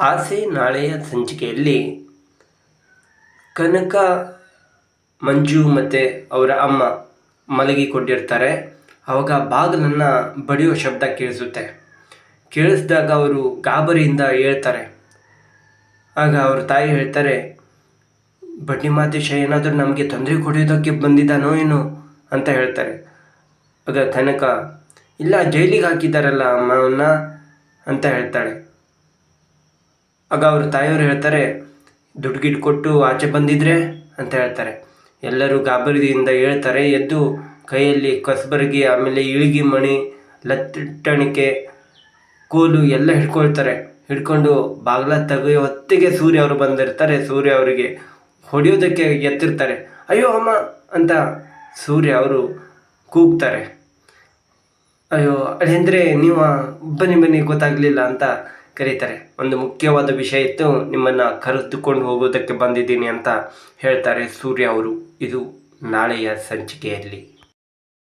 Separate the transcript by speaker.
Speaker 1: ಆಸೆ ನಾಳೆಯ ಸಂಚಿಕೆಯಲ್ಲಿ ಕನಕ, ಮಂಜು ಮತ್ತು ಅವರ ಅಮ್ಮ ಮಲಗಿಕೊಂಡಿರ್ತಾರೆ. ಅವಾಗ ಬಾಗಿಲನ್ನು ಬಡಿಯೋ ಶಬ್ದ ಕೇಳಿಸುತ್ತೆ. ಕೇಳಿಸಿದಾಗ ಅವರು ಗಾಬರಿಯಿಂದ ಹೇಳ್ತಾರೆ. ಆಗ ಅವ್ರ ತಾಯಿ ಹೇಳ್ತಾರೆ ಬಡ್ಡಿ ಮಾದೇಶ ಏನಾದರೂ ನಮಗೆ ತೊಂದರೆ ಕೊಡೋದಕ್ಕೆ ಬಂದಿದ್ದಾನೋ ಏನೋ ಅಂತ ಹೇಳ್ತಾರೆ. ಆಗ ಕನಕ, ಇಲ್ಲ, ಜೈಲಿಗೆ ಹಾಕಿದ್ದಾರಲ್ಲ ಅಮ್ಮವನ್ನು ಅಂತ ಹೇಳ್ತಾಳೆ. ಆಗ ಅವ್ರ ತಾಯಿಯವರು ಹೇಳ್ತಾರೆ ದುಡ್ಡು ಗಿಡ್ಡು ಕೊಟ್ಟು ಆಚೆ ಬಂದಿದ್ರೆ, ಅಂತ ಹೇಳ್ತಾರೆ. ಎಲ್ಲರೂ ಗಾಬರಿಯಿಂದ ಹೇಳ್ತಾರೆ, ಎದ್ದು ಕೈಯಲ್ಲಿ ಕಸಬರಗಿ, ಆಮೇಲೆ ಇಳಿಗಿ ಮಣಿ ಲತ್ತಣಿಕೆ ಕೋಲು ಎಲ್ಲ ಹಿಡ್ಕೊಳ್ತಾರೆ. ಹಿಡ್ಕೊಂಡು ಬಾಗ್ಲ ತೆಗೆಯೋ ಹೊತ್ತಿಗೆ ಸೂರ್ಯ ಅವರು ಬಂದಿರ್ತಾರೆ. ಸೂರ್ಯ ಅವರಿಗೆ ಹೊಡೆಯೋದಕ್ಕೆ ಎತ್ತಿರ್ತಾರೆ. ಅಯ್ಯೋ ಅಮ್ಮ, ಅಂತ ಸೂರ್ಯ ಅವರು ಕೂಗ್ತಾರೆ. ಅಯ್ಯೋ ಅದೇಂದರೆ ನೀವು ಬನ್ನಿ ಬನ್ನಿ, ಗೊತ್ತಾಗಲಿಲ್ಲ, ಅಂತ ಕರೀತಾರೆ. ಒಂದು ಮುಖ್ಯವಾದ ವಿಷಯ ಇತ್ತು, ನಿಮ್ಮನ್ನು ಕರೆದುಕೊಂಡು ಹೋಗೋದಕ್ಕೆ ಬಂದಿದ್ದೀನಿ ಅಂತ ಹೇಳ್ತಾರೆ ಸೂರ್ಯ ಅವರು. ಇದು ನಾಳೆಯ ಸಂಚಿಕೆಯಲ್ಲಿ.